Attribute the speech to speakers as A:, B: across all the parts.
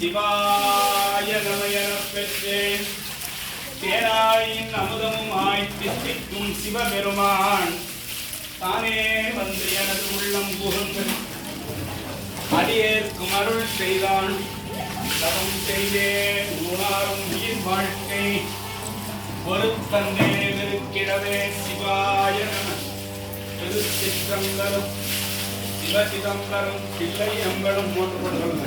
A: சிவாய நமயனப் பெற்றேன். தேராயின் அமுதமுமாய் தித்திக்கும் சிவபெருமான். தானே வந்து எனது உள்ளம் புகுந்து அடியேற்கும் அருள் செய்தான். தவம் செய்தேன். உணாரும் உயிர் வாழ்க்கை பொறுத்தந்தே நிற்கிறவே சிவாய நம. திருச்சிற்றம்பலம் சிவசிதம்பரம் பிள்ளை அம்பலம் மூன்று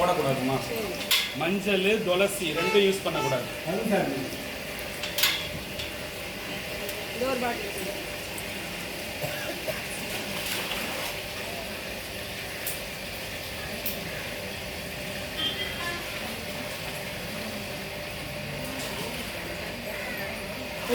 A: போடக்கூடாதுமா? மஞ்சள் துளசி ரெண்டும் யூஸ் பண்ணக்கூடாது.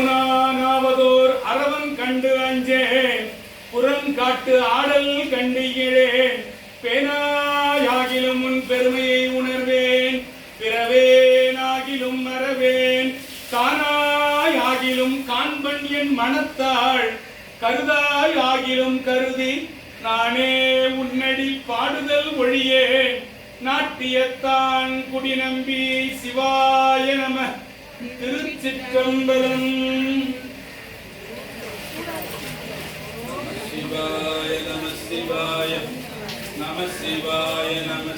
A: பூனானாவதோர் அரவன் கண்டு அஞ்சேன் புறங்காட்டு ஆடல் கண்டு இழேன் பேனாயாகிலும் உன் பெருமையை உணர்வேன். பிறவேனாகிலும் மறவேன். காணாயாகிலும் காண்பன் என் மனத்தாள். கருதாயாகிலும் கருதி நானே உன்னடி பாடுதல் ஒழியே நாட்டியத்தான் குடி நம்பி சிவாய நம. திருச்சிற்றம்பலம். சிவாய நம சிவாய நம சிவாய நம.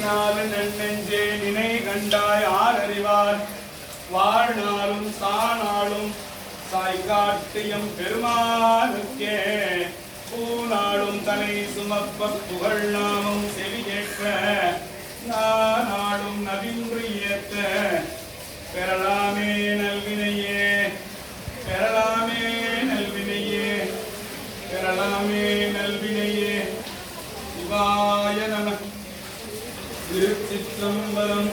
A: நன்னெஞ்சே நினை கண்டாய் ஆர் அறிவார் வாழ்நாளும் சானாலும் சாய்காட்டியம் பெருமானுக்கே. பூநாளும் தனை சுமப்ப புகழ் நாமும் செவி கேட்க நாடும் நவின்று ஏத்த பெறலாமே நல்வினையே பெறலாமே நல்வினையே பெறலாமே நல்வினையே சிவாய நம திருச்சிற்றம்பலம்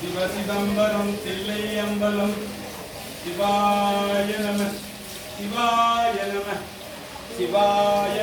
A: சிவசிதம்பரம் தில்லை அம்பலம். சிவாய நம சிவாய நம சிவாய